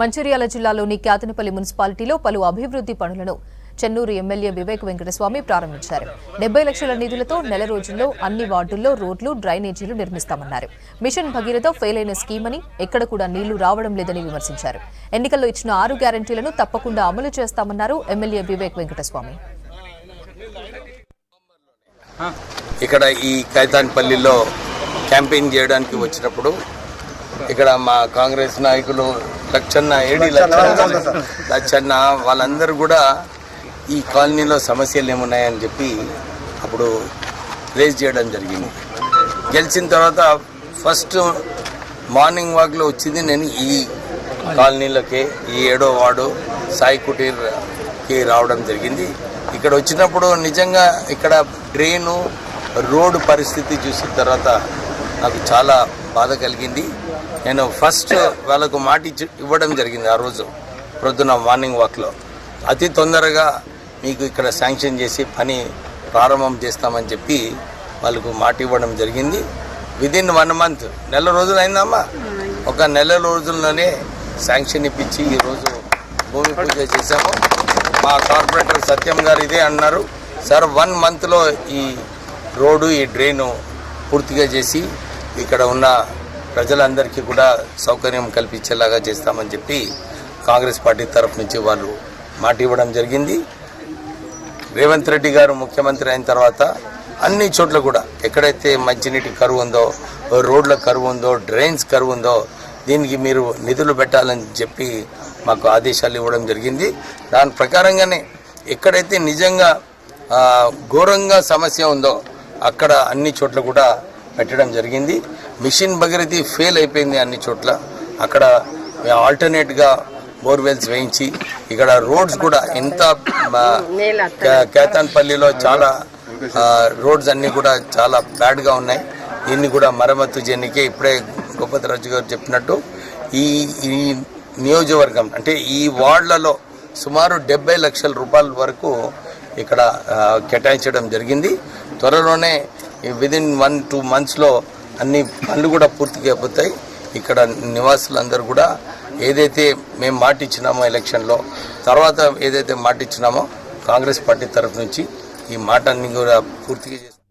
మంచిర్యాల జిల్లాలోని క్యాతనపల్లి మున్సిపాలిటీలో పలు అభివృద్ధి పనులను చెన్నూరు ఎమ్మెల్యే వివేక్ వెంకటస్వామి ప్రారంభించారు. డెబ్బై లక్షల నిధులతో నెల రోజుల్లో అన్ని వార్డుల్లో రోడ్లు డ్రైనేజీలు నిర్మిస్తామన్నారు. మిషన్ భగీరథ ఫెయిల్ అయిన స్కీమ్ అని ఎక్కడ కూడా నీళ్ళు రావడం లేదని విమర్శించారు. ఎన్నికల్లో ఇచ్చిన ఆరు గ్యారంటీలను తప్పకుండా అమలు చేస్తామన్నారు ఎమ్మెల్యే వివేక్ వెంకటస్వామి. ఇక్కడ ఈ కైతాన్పల్లిలో క్యాంపెయిన్ చేయడానికి వచ్చినప్పుడు ఇక్కడ మా కాంగ్రెస్ నాయకులు లచ్చన్న ఏడి లచ్చన్న లచ్చన్న వాళ్ళందరూ కూడా ఈ కాలనీలో సమస్యలు ఏమున్నాయని చెప్పి అప్పుడు రేజ్ చేయడం జరిగింది. గెలిచిన తర్వాత ఫస్ట్ మార్నింగ్ వాక్లో వచ్చింది నేను ఈ కాలనీలోకి ఈ ఏడో వార్డు సాయి కుటీర్కి రావడం జరిగింది. ఇక్కడ వచ్చినప్పుడు నిజంగా ఇక్కడ డ్రైను రోడ్డు పరిస్థితి చూసిన తర్వాత నాకు చాలా బాధ కలిగింది. నేను ఫస్ట్ వాళ్ళకు మాట ఇచ్చి ఇవ్వడం జరిగింది ఆ రోజు ప్రొద్దున మార్నింగ్ వాక్లో అతి తొందరగా మీకు ఇక్కడ శాంక్షన్ చేసి పని ప్రారంభం చేస్తామని చెప్పి వాళ్ళకు మాట ఇవ్వడం జరిగింది. విదిన్ వన్ మంత్ నెల రోజులు అయిందమ్మా ఒక నెల రోజుల్లోనే శాంక్షన్ ఇప్పించి ఈరోజు భూమి పూజ చేశాము. మా కార్పొరేటర్ సత్యం గారు ఇదే అన్నారు. సార్ వన్ మంత్లో ఈ రోడ్డు ఈ డ్రైను పూర్తిగా చేసి ఇక్కడ ఉన్న ప్రజలందరికీ కూడా సౌకర్యం కల్పించేలాగా చేస్తామని చెప్పి కాంగ్రెస్ పార్టీ తరఫు నుంచి వాళ్ళు మాట ఇవ్వడం జరిగింది. రేవంత్ రెడ్డి గారు ముఖ్యమంత్రి అయిన తర్వాత అన్ని చోట్ల కూడా ఎక్కడైతే మంచినీటి కరువు ఉందో రోడ్ల కరువు ఉందో డ్రైన్స్ కరువు ఉందో దీనికి మీరు నిధులు పెట్టాలని చెప్పి మాకు ఆదేశాలు ఇవ్వడం జరిగింది. దాని ప్రకారంగానే ఎక్కడైతే నిజంగా ఘోరంగా సమస్య ఉందో అక్కడ అన్ని చోట్ల కూడా పెట్టడం జరిగింది. మిషన్ భగీరథి ఫెయిల్ అయిపోయింది అన్ని చోట్ల. అక్కడ ఆల్టర్నేట్గా బోర్వెల్స్ వేయించి ఇక్కడ రోడ్స్ కూడా ఎంత కేతాన్పల్లిలో చాలా రోడ్స్ అన్నీ కూడా చాలా బ్యాడ్గా ఉన్నాయి. దీన్ని కూడా మరమ్మతు చేయనికే ఇప్పుడే గోపతిరాజు గారు చెప్పినట్టు ఈ ఈ నియోజకవర్గం అంటే ఈ వార్డులలో సుమారు డెబ్బై లక్షల రూపాయల వరకు ఇక్కడ కేటాయించడం జరిగింది. త్వరలోనే విదిన్ వన్ టూ మంత్స్లో అన్ని పనులు కూడా పూర్తిగా అయిపోతాయి. ఇక్కడ నివాసులందరూ కూడా ఏదైతే మేము మాట ఇచ్చినామో ఎలక్షన్లో తర్వాత ఏదైతే మాట ఇచ్చినామో కాంగ్రెస్ పార్టీ తరఫు నుంచి ఈ మాట అన్ని కూడా పూర్తిగా చేస్తాం.